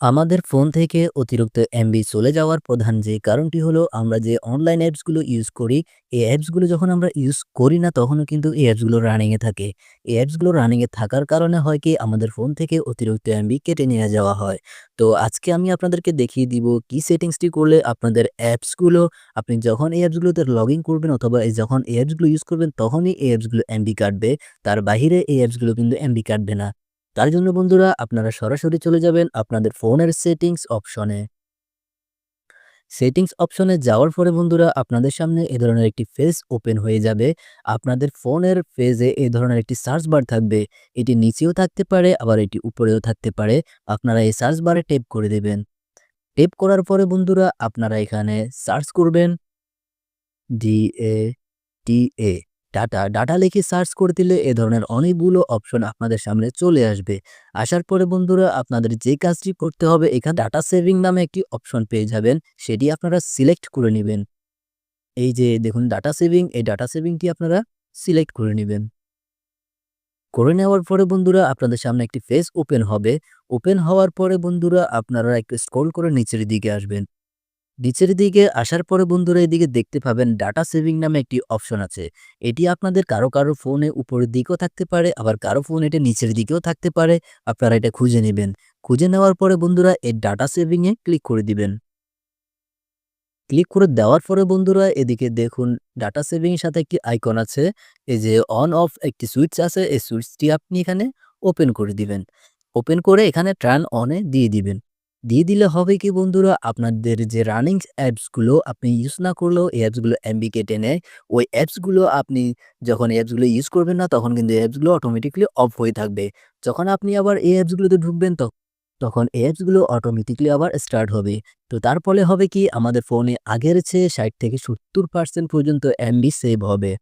আমাদের ফোন থেকে অতিরিক্ত এমবি চলে যাওয়ার প্রধান যে কারণটি হলো আমরা যে অনলাইন অ্যাপসগুলো ইউজ করি, এই অ্যাপসগুলো যখন আমরা ইউজ করি না তখনও কিন্তু এই অ্যাপসগুলো রানিংয়ে থাকে। এই অ্যাপসগুলো রানিংয়ে থাকার কারণে হয় কি আমাদের ফোন থেকে অতিরিক্ত এমবি কেটে নিয়ে যাওয়া হয়। তো আজকে আমি আপনাদেরকে দেখিয়ে দিব কি সেটিংসটি করলে আপনাদের অ্যাপসগুলো আপনি যখন এই অ্যাপসগুলোতে লগ ইন করবেন অথবা যখন এই অ্যাপসগুলো ইউজ করবেন তখনই এই অ্যাপসগুলো এমবি কাটবে। তার বাহিরে এই অ্যাপসগুলো কিন্তু এমবি কাটবে না। তার জন্য বন্ধুরা, আপনারা সরাসরি চলে যাবেন আপনাদের ফোনের সেটিংস অপশনে। সেটিংস অপশনে যাওয়ার পরে বন্ধুরা, আপনাদের সামনে এ ধরনের একটি ফেজ ওপেন হয়ে যাবে। আপনাদের ফোনের ফেজে এ ধরনের একটি সার্চ বার থাকবে। এটি নিচেও থাকতে পারে, আবার এটি উপরেও থাকতে পারে। আপনারা এই সার্চ বারে ট্যাপ করে দেবেন। টেপ করার পরে বন্ধুরা, আপনারা এখানে সার্চ করবেন DATA ডাটা, ডাটা লিখে সার্চ করে দিলে এ ধরনের অনেকগুলো অপশন আপনাদের সামনে চলে আসবে। আসার পরে বন্ধুরা আপনাদের যে কাজটি করতে হবে এখানে ডাটা সেভিং নামে একটি অপশন পেয়ে যাবেন। সেটি আপনারা সিলেক্ট করে নেবেন এই যে দেখুন ডাটা সেভিং, এই ডাটা সেভিংটি আপনারা সিলেক্ট করে নেবেন করে নেওয়ার পরে বন্ধুরা আপনাদের সামনে একটি ফেস ওপেন হবে। ওপেন হওয়ার পরে বন্ধুরা আপনারা একটু স্ক্রল করে নিচের দিকে আসবেন। নিচের দিকে আসার পরে বন্ধুরা এদিকে দেখতে পাবেন ডাটা সেভিং নামে একটি অপশন আছে। এটি আপনাদের কারও, কারও ফোনে উপরের দিকেও থাকতে পারে আবার কারও ফোন এটা নিচের দিকেও থাকতে পারে। আপনারা এটা খুঁজে নেবেন খুঁজে নেওয়ার পরে বন্ধুরা এই ডাটা সেভিং এ ক্লিক করে দিবেন। ক্লিক করে দেওয়ার পরে বন্ধুরা এদিকে দেখুন ডাটা সেভিং এর সাথে একটি আইকন আছে। এই যে অন অফ একটি সুইচ আছে এই সুইচটি আপনি এখানে ওপেন করে দিবেন। ওপেন করে এখানে টার্ন অন দিয়ে দিবেন। দিয়ে দিলে হবে কি বন্ধুরা আপনাদের যে রানিং অ্যাপসগুলো আপনি ইউজ না করলেও এই অ্যাপসগুলো এমবি কেটে নেয়। ওই অ্যাপসগুলো আপনি যখন অ্যাপসগুলো ইউজ করবেন না, তখন কিন্তু অ্যাপসগুলো অটোমেটিকলি অফ হয়ে থাকবে। যখন আপনি আবার এই অ্যাপসগুলোতে ঢুকবেন ত তখন এই অ্যাপসগুলো অটোমেটিকলি আবার স্টার্ট হবে। তো তার ফলে হবে কি, আমাদের ফোনে আগের চেয়ে ৬০ থেকে ৭০% পর্যন্ত এমবি সেভ হবে।